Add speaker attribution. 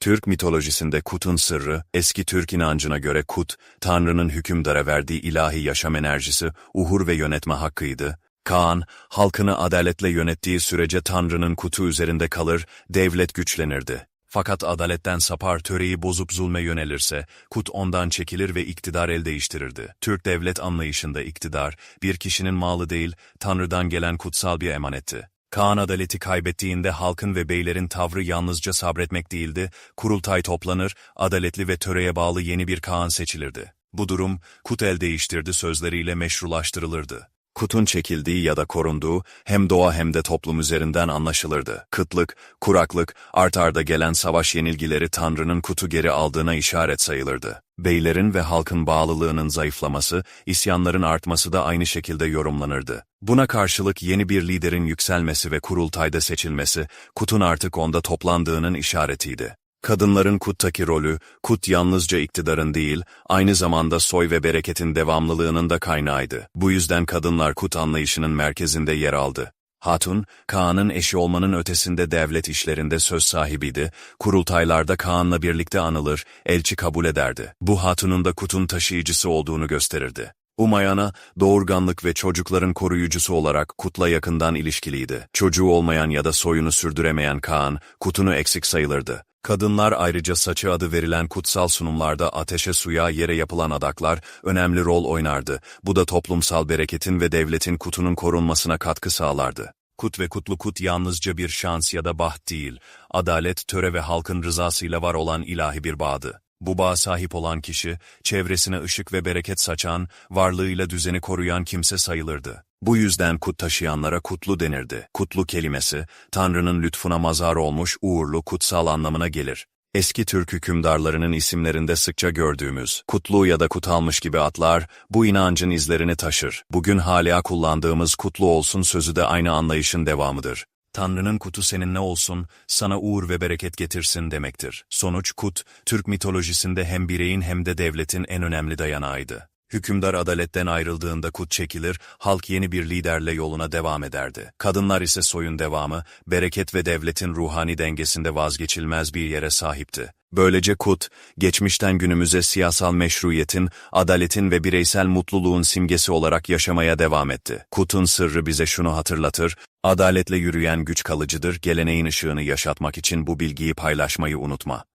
Speaker 1: Türk mitolojisinde Kut'un sırrı, eski Türk inancına göre Kut, Tanrı'nın hükümdara verdiği ilahi yaşam enerjisi, uhur ve yönetme hakkıydı. Kaan, halkını adaletle yönettiği sürece Tanrı'nın Kut'u üzerinde kalır, devlet güçlenirdi. Fakat adaletten sapar töreyi bozup zulme yönelirse, Kut ondan çekilir ve iktidar el değiştirirdi. Türk devlet anlayışında iktidar, bir kişinin malı değil, Tanrı'dan gelen kutsal bir emanetti. Kaan adaleti kaybettiğinde halkın ve beylerin tavrı yalnızca sabretmek değildi, kurultay toplanır, adaletli ve töreye bağlı yeni bir Kaan seçilirdi. Bu durum, Kut el değiştirdi sözleriyle meşrulaştırılırdı. Kutun çekildiği ya da korunduğu hem doğa hem de toplum üzerinden anlaşılırdı. Kıtlık, kuraklık, art arda gelen savaş yenilgileri Tanrı'nın kutu geri aldığına işaret sayılırdı. Beylerin ve halkın bağlılığının zayıflaması, isyanların artması da aynı şekilde yorumlanırdı. Buna karşılık yeni bir liderin yükselmesi ve kurultayda seçilmesi, Kut'un artık onda toplandığının işaretiydi. Kadınların Kut'taki rolü, Kut yalnızca iktidarın değil, aynı zamanda soy ve bereketin devamlılığının da kaynağıydı. Bu yüzden kadınlar Kut anlayışının merkezinde yer aldı. Hatun, Kaan'ın eşi olmanın ötesinde devlet işlerinde söz sahibiydi, kurultaylarda Kaan'la birlikte anılır, elçi kabul ederdi. Bu Hatun'un da Kut'un taşıyıcısı olduğunu gösterirdi. Umayana, doğurganlık ve çocukların koruyucusu olarak Kut'la yakından ilişkiliydi. Çocuğu olmayan ya da soyunu sürdüremeyen Kaan, Kut'unu eksik sayılırdı. Kadınlar ayrıca saçı adı verilen kutsal sunumlarda ateşe suya yere yapılan adaklar önemli rol oynardı. Bu da toplumsal bereketin ve devletin kutunun korunmasına katkı sağlardı. Kut ve kutlu kut yalnızca bir şans ya da baht değil, adalet, töre ve halkın rızasıyla var olan ilahi bir bağdı. Bu bağa sahip olan kişi, çevresine ışık ve bereket saçan, varlığıyla düzeni koruyan kimse sayılırdı. Bu yüzden kut taşıyanlara kutlu denirdi. Kutlu kelimesi, Tanrı'nın lütfuna mazar olmuş uğurlu kutsal anlamına gelir. Eski Türk hükümdarlarının isimlerinde sıkça gördüğümüz kutlu ya da kutalmış gibi atlar bu inancın izlerini taşır. Bugün hala kullandığımız kutlu olsun sözü de aynı anlayışın devamıdır. Tanrı'nın kutu seninle olsun, sana uğur ve bereket getirsin demektir. Sonuç kut, Türk mitolojisinde hem bireyin hem de devletin en önemli dayanağıydı. Hükümdar adaletten ayrıldığında kut çekilir, halk yeni bir liderle yoluna devam ederdi. Kadınlar ise soyun devamı, bereket ve devletin ruhani dengesinde vazgeçilmez bir yere sahipti. Böylece kut, geçmişten günümüze siyasal meşruiyetin, adaletin ve bireysel mutluluğun simgesi olarak yaşamaya devam etti. Kut'un sırrı bize şunu hatırlatır, adaletle yürüyen güç kalıcıdır, geleneğin ışığını yaşatmak için bu bilgiyi paylaşmayı unutma.